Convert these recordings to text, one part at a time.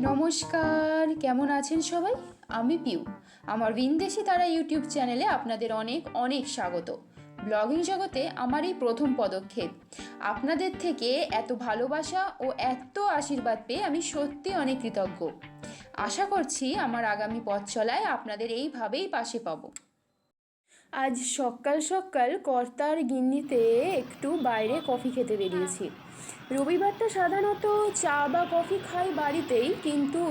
নমস্কার, কেমন আছেন সবাই? আমি পিউ। আমার বিন্দেশি তারা ইউটিউব চ্যানেলে আপনাদের অনেক অনেক স্বাগত। ব্লগিং জগতে আমার এই প্রথম পদক্ষেপ। আপনাদের থেকে এত ভালোবাসা ও এত আশীর্বাদ পেয়ে আমি সত্যি অনেক কৃতজ্ঞ। আশা করছি আমার আগামী পথ চলায় আপনাদের এইভাবেই পাশে পাবো। আজ সকাল সকাল কর্তার গিন্নিতে একটু বাইরে কফি খেতে বেরিয়েছি। রবিবারটা সাধারণত চা বা কফি খাই বাড়িতেই, কিন্তু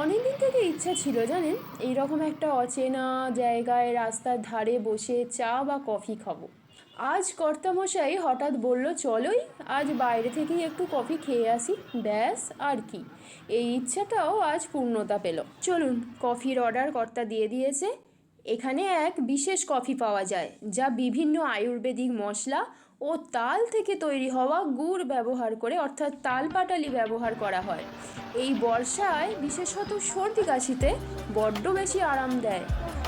অনেকদিন থেকে ইচ্ছা ছিল, জানেন? এইরকম একটা অচেনা জায়গায় রাস্তার ধারে বসে চা বা কফি খাব। আজ কর্তামশাই হঠাৎ বলল, চলোই, আজ বাইরে থেকেই একটু কফি খেয়ে আসি, ব্যাস, আর কি। এই ইচ্ছাটাও আজ পূর্ণতা পেল। চলুন, কফির অর্ডার কর্তা দিয়ে দিয়েছে। এখানে এক বিশেষ কফি পাওয়া যায়, যা বিভিন্ন আয়ুর্বেদিক মশলা ও তাল থেকে তৈরি হওয়া গুড় ব্যবহার করে, অর্থাৎ তাল পাটালি ব্যবহার করা হয়। এই বর্ষায় বিশেষত সর্দি কাশিতে বড্ড বেশি আরাম দেয়।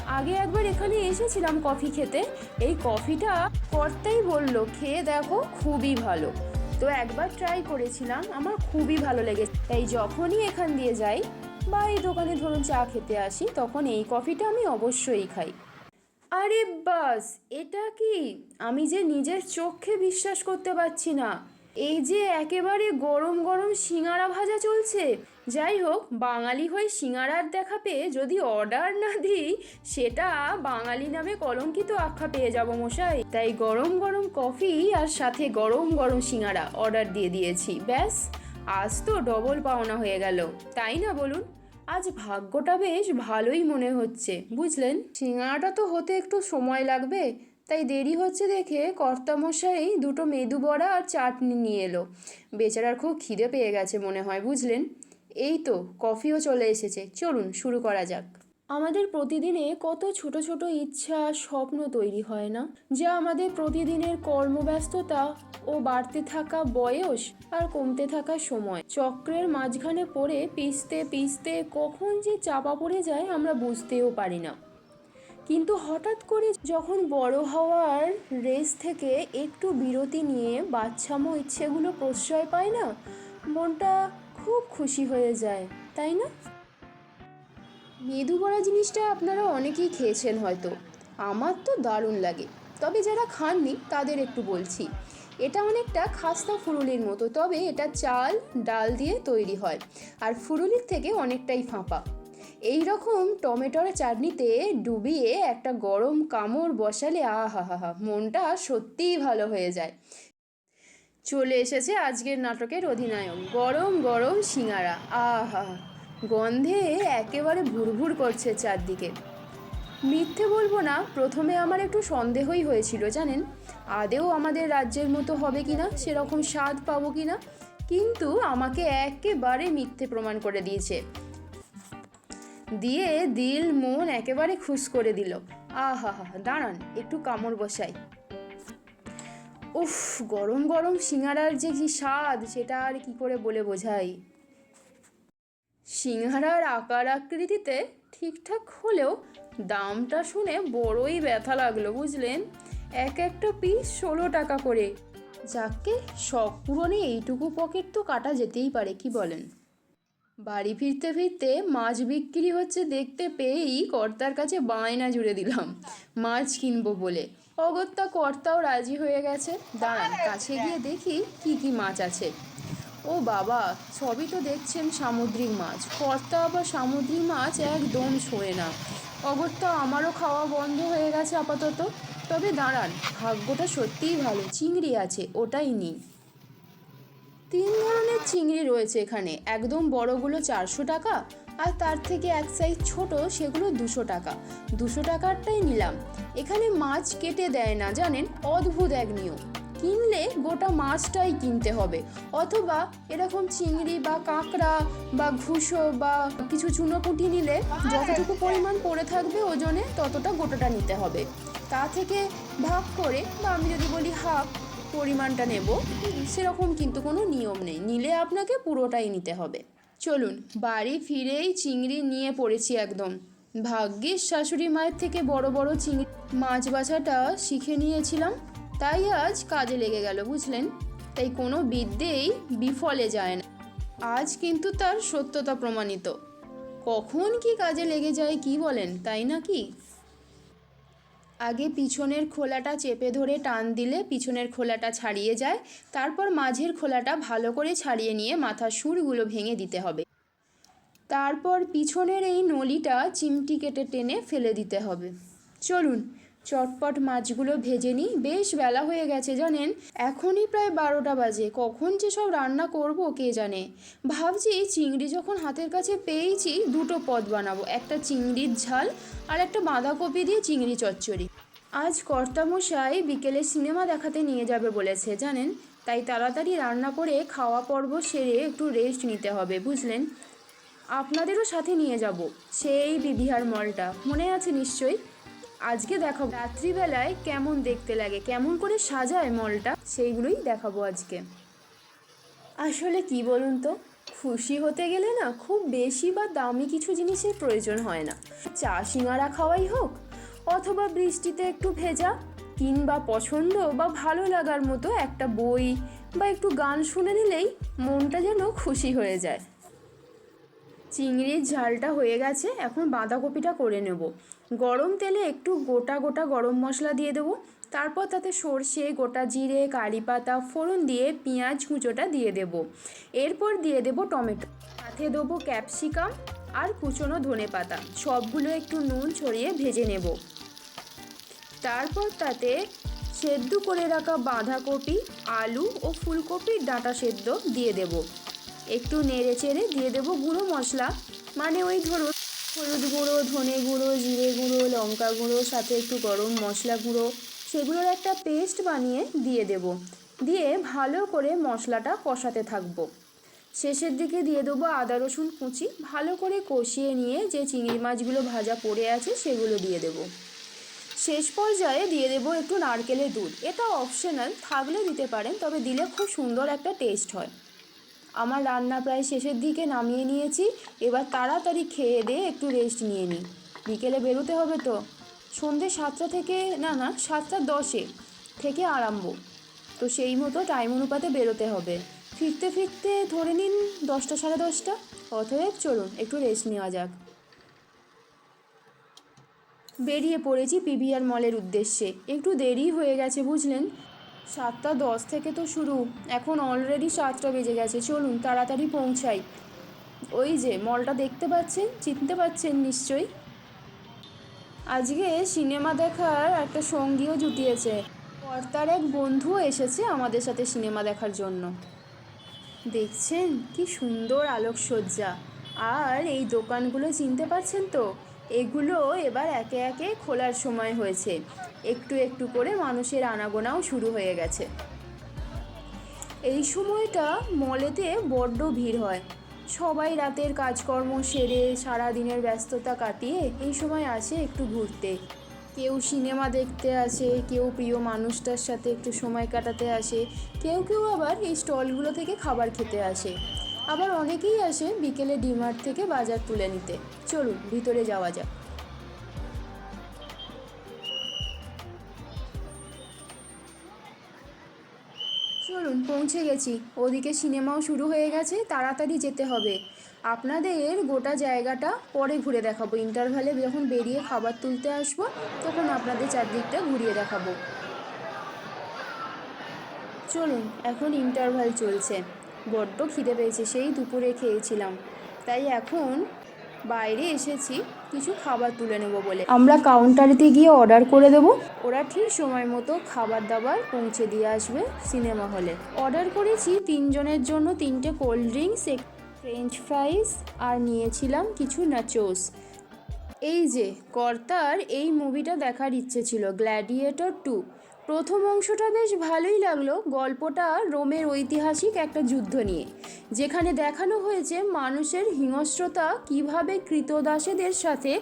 আগে একবার এখানে এসেছিলাম কফি খেতে। এই কফিটা করতেই বলল, খেয়ে দেখো, খুবই ভালো। তো একবার ট্রাই করেছিলাম, আমার খুবই ভালো লেগেছে। তাই যখনই এখান দিয়ে যাই বা এই দোকানে ধরুন চা খেতে আসি, তখন এই কফিটা আমি অবশ্যই খাই। আরে বাস, এটা কি? আমি যে নিজের চোখে বিশ্বাস করতে পারছি না। এই যে একেবারে গরম গরম সিঙাড়া ভাজা চলছে। যাই হোক, বাঙালি হয়ে সিঙাড়ার দেখা পেয়ে যদি অর্ডার না দিই, সেটা বাঙালি নামে কলঙ্কিত আখ্যা পেয়ে যাব মশাই। তাই গরম গরম কফি আর সাথে গরম গরম সিঙাড়া অর্ডার দিয়ে দিয়েছি, ব্যাস। আজ তো ডবল পাওনা হয়ে গেল। তাই না বলুন? আজ ভাগ্যটা বেশ ভালোই মনে হচ্ছে, বুঝলেন? সিঙাড়াটা তো হতে একটু সময় লাগবে, তাই দেরি হচ্ছে দেখে কর্তামশাই দুটো মেদু বড়া আর চাটনি নিয়ে এলো। বেচারার খুব খিদে পেয়ে গেছে মনে হয়, বুঝলেন? এই তো, কফিও চলে এসেছে, চলুন শুরু করা যাক। আমাদের প্রতিদিনে কত ছোট ছোট ইচ্ছা, স্বপ্ন তৈরি হয় না? যা আমাদের প্রতিদিনের কর্মব্যস্ততা ও বাড়তে থাকা বয়স আর কমতে থাকা সময়। চক্রের মাঝখানে পড়ে পিষতে পিষতে কখন যে চাপা পড়ে যায় আমরা বুঝতেও পারি না। কিন্তু হঠাৎ করে যখন বড় হওয়ার রেস থেকে একটু বিরতি নিয়ে বাচ্চামো ইচ্ছেগুলো প্রশ্রয় পায় না, মনটা খুব খুশি হয়ে যায়, তাই না? মেদু বড়া জিনিসটা আপনারা অনেকেই খেয়েছেন হয়তো। আমার তো দারুণ লাগে। তবে যারা খাননি, তাদের একটু বলছি। এটা অনেকটা খাস্তা ফুরুলির মতো, তবে এটা চাল, ডাল দিয়ে তৈরি হয়, আর ফুরুলির থেকে অনেকটাই ফাঁপা। এই রকম টমেটোর চাটনিতে ডুবিয়ে একটা গরম কামড় বসালে আহা হা হা মনটা সত্যিই ভালো হয়ে যায়। চলে এসেছে আজকের নাটকের অধিনায়ক, গরম গরম সিঙ্গারা আহা গন্ধে একেবারে ভুরভুর করছে চারদিকে। মিথ্যে বলব না, প্রথমে আমার একটু সন্দেহই হয়েছিল, জানেন? আদেও আমাদের রাজ্যের মতো হবে কি না সেরকম স্বাদ পাবো কি না কিন্তু আমাকে একেবারে মিথ্যে প্রমাণ করে দিয়েছে। দিয়ে দিল মন একেবারে খুশ করে দিল। আহা হা দাঁড়ান, একটু কামড় বসাই। উফ, গরম গরম সিঙ্গারার যে কি স্বাদ, সেটা আর কি করে বলে বোঝাই? সিংহারার আকার আকৃতিতে ঠিকঠাক হলেও দামটা শুনে বড়ই ব্যথা লাগল, বুঝলেন? এক একটা পিস ষোলো টাকা করে। যাকে শখ পূরণে এইটুকু পকেট তো কাটা যেতেই পারে, কি বলেন? বাড়ি ফিরতে ফিরতে মাছ বিক্রি হচ্ছে দেখতে পেয়েই কর্তার কাছে বায়না জুড়ে দিলাম, মাছ কিনবো বলে। অগত্যা কর্তাও রাজি হয়ে গেছে। দাঁড়ান, কাছে গিয়ে দেখি কি কি মাছ আছে। ও বাবা, সবই তো দেখছেন সামুদ্রিক মাছ। কর্তা আবার সামুদ্রিক মাছ একদম ছোঁয় না। অগত্যা আমারও খাওয়া বন্ধ হয়ে গেছে আপাতত। তবে দাঁড়ান, ভাগ্যটা সত্যিই ভালো, চিংড়ি আছে, ওটাই নিই তিন ধরনের চিংড়ি রয়েছে এখানে, একদম বড়গুলো চারশো টাকা আর তার থেকে এক সাইজ ছোট সেগুলো দুশো টাকা। দুশো টাকারটাই নিলাম। এখানে মাছ কেটে দেয় না, জানেন? অদ্ভুত এক নিয়ম। কিনলে গোটা মাছটাই কিনতে হবে। অথবা এরকম চিংড়ি বা কাঁকড়া বা ঘুষো বা কিছু চুনোপুঁটি নিলে যতটুকু পরিমাণ পড়ে থাকবে ওজনে ততটা গোটাটা নিতে হবে। তা থেকে ভাগ করে বা আমি যদি বলি হাফ পরিমাণটা নেব, সেরকম কিন্তু কোনো নিয়ম নেই। নিলে আপনাকে পুরোটাই নিতে হবে। চলুন, বাড়ি ফিরেই চিংড়ি নিয়ে পড়েছি একদম। ভাগ্যিস শাশুড়ি মায়ের থেকে বড় বড় চিংড়ি মাছ বাছাটা শিখে নিয়েছিলাম। তাই আজ কাজে লেগে গেল, বুঝলেন? তাই কোনো বিদ্যেই বিফলে যায় না। আজ কিন্তু তার সত্যতা প্রমাণিত। কখন কি কাজে লেগে যায় কি বলেন, তাই না কি? আগে পিছনের খোলাটা চেপে ধরে টান দিলে পিছনের খোলাটা ছাড়িয়ে যায়, তারপর মাঝের খোলাটা ভালো করে ছাড়িয়ে নিয়ে মাথার সুরগুলো ভেঙে দিতে হবে। তারপর পিছনের এই নলিটা চিমটি কেটে টেনে ফেলে দিতে হবে। চলুন চটপট মাছগুলো ভেজে নিই। বেশ বেলা হয়ে গেছে, জানেন? এখনই প্রায় বারোটা বাজে। কখন যে সব রান্না করব, কে জানে? ভাবছি চিংড়ি যখন হাতের কাছে পেয়েছি, দুটো পদ বানাবো। একটা চিংড়ির ঝাল আর একটা বাঁধাকপি দিয়ে চিংড়ি চচ্চড়ি। আজ কর্তামশাই বিকেলে সিনেমা দেখাতে নিয়ে যাবে বলেছে, জানেন? তাই তাড়াতাড়ি রান্না করে খাওয়া পর্ব সেরে একটু রেস্ট নিতে হবে, বুঝলেন? আপনাদেরও সাথে নিয়ে যাব, সেই বিবিহার মলটা মনে আছে নিশ্চয়ই? আজকে দেখাবো। রাত্রিবেলায় কেমন দেখতে লাগে? কেমন করে সাজায় মলটা? সেইগুলোই দেখাবো আজকে। আসলে কি বলুন তো? খুশি হতে গেলে না খুব বেশি বা দামি কিছু জিনিসের প্রয়োজন হয় না। চা সিঙারা খাওয়াই হোক, অথবা বৃষ্টিতে একটু ভেজা, কিংবা পছন্দ বা ভালো লাগার মতো একটা বই বা একটু গান শুনে নিলেই মনটা যেন খুশি হয়ে যায়। চিংড়ির ঝালটা হয়ে গেছে, এখন বাঁধাকপিটা করে নেব। গরম তেলে একটু গোটা গোটা গরম মশলা দিয়ে দেবো। তারপর তাতে সর্ষে, গোটা জিরে কারি পাতা ফোড়ন দিয়ে পেঁয়াজ কুচোটা দিয়ে দেব। এরপর দিয়ে দেব টমেটো। সাথে দেবো ক্যাপসিকাম আর কুচনো ধনে পাতা। সবগুলো একটু নুন ছড়িয়ে ভেজে নেব। তারপর তাতে সেদ্ধ করে রাখা বাঁধাকপি, আলু ও ফুলকপির ডাঁটা সেদ্ধ দিয়ে দেব। একটু নেড়ে চেড়ে দিয়ে দেবো গুঁড়ো মশলা। মানে ওই ধরুন হলুদ গুঁড়ো, ধনে গুঁড়ো, জিরে গুঁড়ো, লঙ্কা গুঁড়ো, সাথে একটু গরম মশলা গুঁড়ো, সেগুলোর একটা পেস্ট বানিয়ে দিয়ে দেব। দিয়ে ভালো করে মশলাটা কষাতে থাকব। শেষের দিকে দিয়ে দেবো আদা, রসুন কুচি। ভালো করে কষিয়ে নিয়ে যে চিংড়ি মাছগুলো ভাজা পড়ে আছে সেগুলো দিয়ে দেবো। শেষ পর্যায়ে দিয়ে দেবো একটু নারকেলের দুধ। এটা অপশনাল থাকলে দিতে পারেন, তবে দিলে খুব সুন্দর একটা টেস্ট হয়। আমার রান্না প্রায় শেষের দিকে নামিয়ে নিয়েছি। এবার তাড়াতাড়ি খেয়ে দিয়ে একটু রেস্ট নিয়ে নিই বিকেলে বেরোতে হবে তো। সন্ধ্যে সাতটা থেকে, না না, সাতটা দশে থেকে আরম্ভ। তো সেই মতো টাইম অনুপাতে বেরোতে হবে। ফিরতে ফিরতে ধরে নিন দশটা সাড়ে দশটা। অতএব চলুন, একটু রেস্ট নেওয়া যাক। বেরিয়ে পড়েছি পিভিআর মলের উদ্দেশ্যে। একটু দেরি হয়ে গেছে, বুঝলেন? সাতটা দশ থেকে তো শুরু। এখন অলরেডি সাতটা বেজে গেছে। চলুন, তাড়াতাড়ি পৌঁছাই। ওই যে মলটা দেখতে পাচ্ছেন? চিনতে পাচ্ছেন নিশ্চয়ই? আজকে সিনেমা দেখার একটা সঙ্গীও জুটিয়েছে। কর্তার এক বন্ধুও এসেছে আমাদের সাথে সিনেমা দেখার জন্য। দেখছেন? কি সুন্দর আলোকসজ্জা। আর এই দোকানগুলো চিনতে পারছেন তো? এগুলো এবার একে একে খোলার সময় হয়েছে। একটু একটু করে মানুষের আনাগোনাও শুরু হয়ে গেছে। এই সময়টা মলেতে বড্ড ভিড় হয়। সবাই রাতের কাজকর্ম সেরে সারা দিনের ব্যস্ততা কাটিয়ে এই সময় আসে একটু ঘুরতে। কেউ সিনেমা দেখতে আসে, কেউ প্রিয় মানুষটার সাথে একটু সময় কাটাতে আসে, কেউ কেউ আবার এই স্টলগুলো থেকে খাবার খেতে আসে। আবার অনেকেই আসে বিকেলে ডিমার্ট থেকে বাজার তুলে নিতে। চলুন, ভিতরে যাওয়া যাক। চলুন, পৌঁছে গেছি। ওদিকে সিনেমাও শুরু হয়ে গেছে, তাড়াতাড়ি যেতে হবে। আপনাদের গোটা জায়গাটা পরে ঘুরে দেখাবো। ইন্টারভ্যালে যখন বেরিয়ে খাবার তুলতে আসব, তখন আপনাদের চারদিকটা ঘুরিয়ে দেখাবো। চলুন, এখন ইন্টারভ্যাল চলছে। বড্ড খিদে পেয়েছে, সেই দুপুরে খেয়েছিলাম। তাই এখন বাইরে এসেছি কিছু খাবার তুলে নেব বলে। আমরা কাউন্টারেতে গিয়ে অর্ডার করে দেবো। ওরা ঠিক সময় মতো খাবার দাবার পৌঁছে দিয়ে আসবে সিনেমা হলে। অর্ডার করেছি তিনজনের জন্য তিনটে কোল্ড ড্রিঙ্কস ফ্রেঞ্চ ফ্রাইস আর নিয়েছিলাম কিছু নাচোস। এই যে কর্তার এই মুভিটা দেখার ইচ্ছে ছিল গ্ল্যাডিয়েটর টু প্রথম অংশটা বেশ ভালোই লাগল গল্পটা রোমের ঐতিহাসিক একটা যুদ্ধ নিয়ে। যেখানে দেখানো হয়েছে মানুষের হিংস্রতা, কীভাবে কৃতদাসেদের সাথে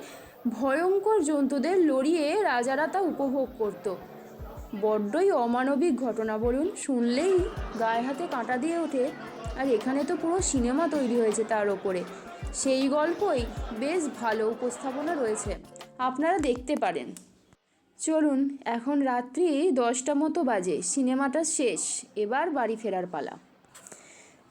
ভয়ঙ্কর জন্তুদের লড়িয়ে রাজারা তা উপভোগ করত। বড্ডই অমানবিক ঘটনা বলুন, শুনলেই গায়ে হাতে কাঁটা দিয়ে ওঠে। আর এখানে তো পুরো সিনেমা তৈরি হয়েছে তার ওপরে। সেই গল্পই বেশ ভালো উপস্থাপনা রয়েছে। আপনারা দেখতে পারেন। চলুন, এখন রাত্রি দশটা মতো বাজে। সিনেমাটা শেষ। এবার বাড়ি ফেরার পালা।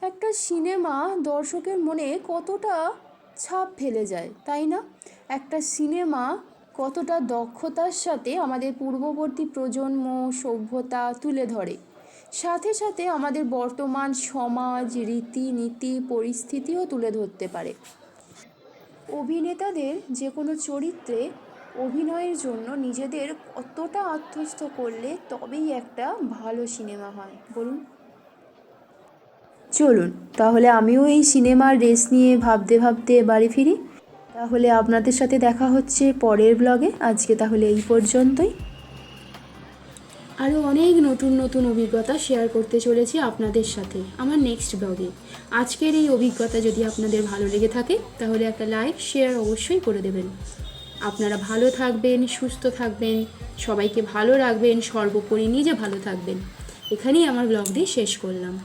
একটা সিনেমা দর্শকের মনে কতটা ছাপ ফেলে যায়, তাই না? একটা সিনেমা কতটা দক্ষতার সাথে আমাদের পূর্ববর্তী প্রজন্ম সভ্যতা তুলে ধরে। সাথে সাথে আমাদের বর্তমান সমাজ, রীতিনীতি, পরিস্থিতিও তুলে ধরতে পারে। অভিনেতাদের যে কোনো চরিত্রে অভিনয়ের জন্য নিজেদের কতটা আত্মস্থ করলে তবেই একটা ভালো সিনেমা হয়, বলুন। চলুন, তাহলে আমিও এই সিনেমার রেস নিয়ে ভাবতে ভাবতে বাড়ি ফিরি। তাহলে আপনাদের সাথে দেখা হচ্ছে পরের ব্লগে আজকে তাহলে এই পর্যন্তই। আরও অনেক নতুন নতুন অভিজ্ঞতা শেয়ার করতে চলেছি আপনাদের সাথে আমার নেক্সট ব্লগে আজকের এই অভিজ্ঞতা যদি আপনাদের ভালো লেগে থাকে, তাহলে একটা লাইক শেয়ার অবশ্যই করে দেবেন। আপনারা ভালো থাকবেন, সুস্থ থাকবেন, সবাইকে ভালো রাখবেন, সর্বোপরি নিজে ভালো থাকবেন। এখানেই আমার ব্লগটি শেষ করলাম।